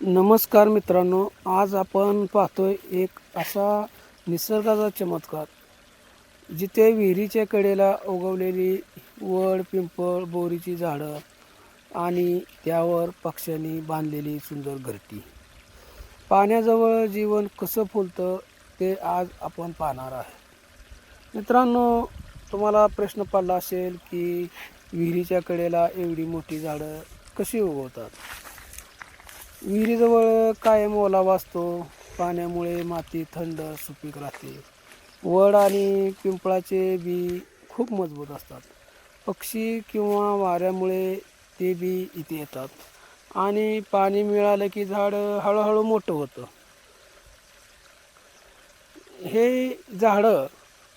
नमस्कार मित्रांनो आज आपण पाहतोय एक असा निसर्गाचा चमत्कार जिथे विहिरीच्या कडेला उगवलेली वड पिंपळ बोरीची झाडं आणि त्यावर पक्ष्यांनी बांधलेली सुंदर घरटी. पाण्याजवळ जीवन कसं फुलतं ते आज आपण पाहणार आहे. मित्रांनो तुम्हाला प्रश्न पडला असेल की विहिरीच्या कडेला एवढी मोठी झाडं कशी उगवतात? विहिरीजवळ कायम ओलावा असतो. पाण्यामुळे माती थंड सुपीक राहते. वड आणि पिंपळाचे बी खूप मजबूत असतात. पक्षी किंवा वाऱ्यामुळे ते बी इथे येतात. आणि पाणी मिळालं की झाड हळूहळू मोठं होतं. हे झाडं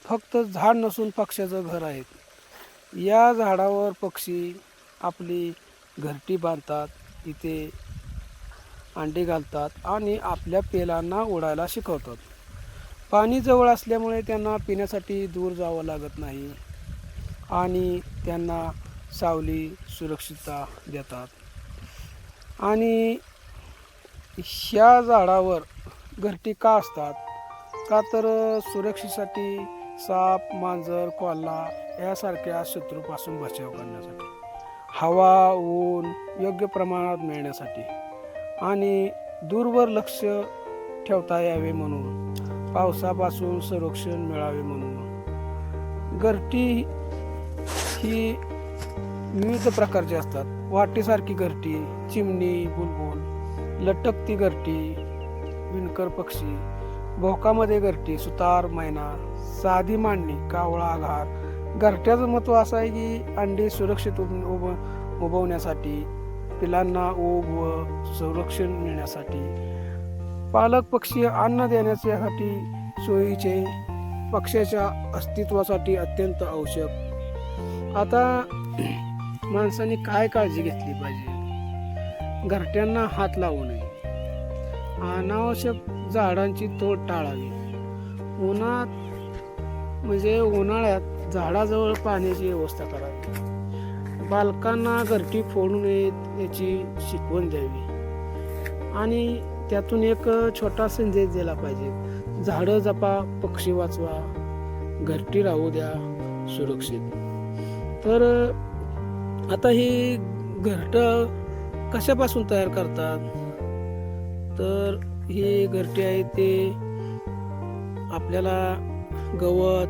फक्त झाड नसून पक्ष्याचं घर आहेत. या झाडावर पक्षी आपली घरटी बांधतात. इथे अंडी घालतात आणि आपल्या पेलांना उडायला शिकवतात. पाणी जवळ असल्यामुळे त्यांना पिण्यासाठी दूर जावं लागत नाही आणि त्यांना सावली सुरक्षितता देतात. आणि ह्या झाडावर घरटी का असतात? का तर सुरक्षेसाठी साप मांजर कोल्हा यासारख्या शत्रूपासून बचाव करण्यासाठी. हवा ऊन योग्य प्रमाणात मिळण्यासाठी. आणि दूरवर लक्ष ठेवता यावे म्हणून पावसापासून संरक्षण मिळावे म्हणून. घरटी ही विविध प्रकारची असतात. वाटेसारखी घरटी चिमणी बुलबुल लटकती घरटी विणकर पक्षी भोकामध्ये घरटी सुतार मैना साधी मांडणी कावळा घार घरट्याचं महत्त्व असं आहे की अंडी सुरक्षित उब उब उबवण्यासाठी पिलांना ओघ व संरक्षण मिळण्यासाठी. पालक पक्षी अन्न देण्यासाठी सोयीचे पक्ष्याच्या अस्तित्वासाठी अत्यंत आवश्यक. आता माणसाने काय काळजी घेतली पाहिजे? घरट्यांना हात लावू नये. अनावश्यक झाडांची तोड टाळावी. उन्हात म्हणजे उन्हाळ्यात झाडाजवळ पाण्याची व्यवस्था करावी. बालकांना घरटी फोडू नयेत याची शिकवण द्यावी. आणि त्यातून एक छोटा संदेश दिला पाहिजे. झाडं जपा पक्षी वाचवा घरटी राहू द्या सुरक्षित. तर आता ही घरट कशापासून तयार करतात? तर ही घरटी आहे ते आपल्याला गवत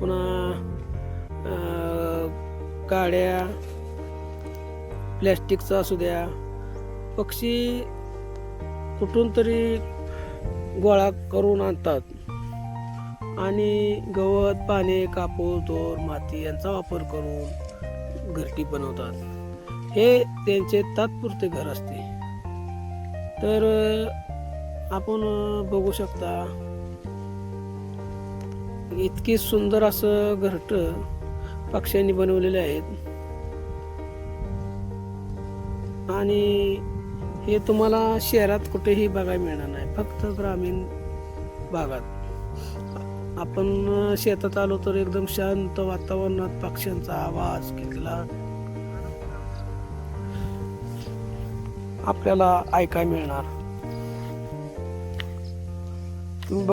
पुन्हा काड्या प्लॅस्टिकचा असू द्या पक्षी कुठून तरी गोळा करून आणतात. आणि गवत पाने कापूस दोर माती यांचा वापर करून घरटी बनवतात. हे त्यांचे तात्पुरते घर असते. तर आपण बघू शकता इतकी सुंदर असं घरट पक्ष्यांनी बनवलेले आहेत. आणि हे तुम्हाला शहरात कुठेही बघायला मिळणार नाही. फक्त ग्रामीण भागात. आपण शेतात आलो तर एकदम शांत वातावरणात पक्ष्यांचा आवाज कितला आपल्याला ऐकायला मिळणार.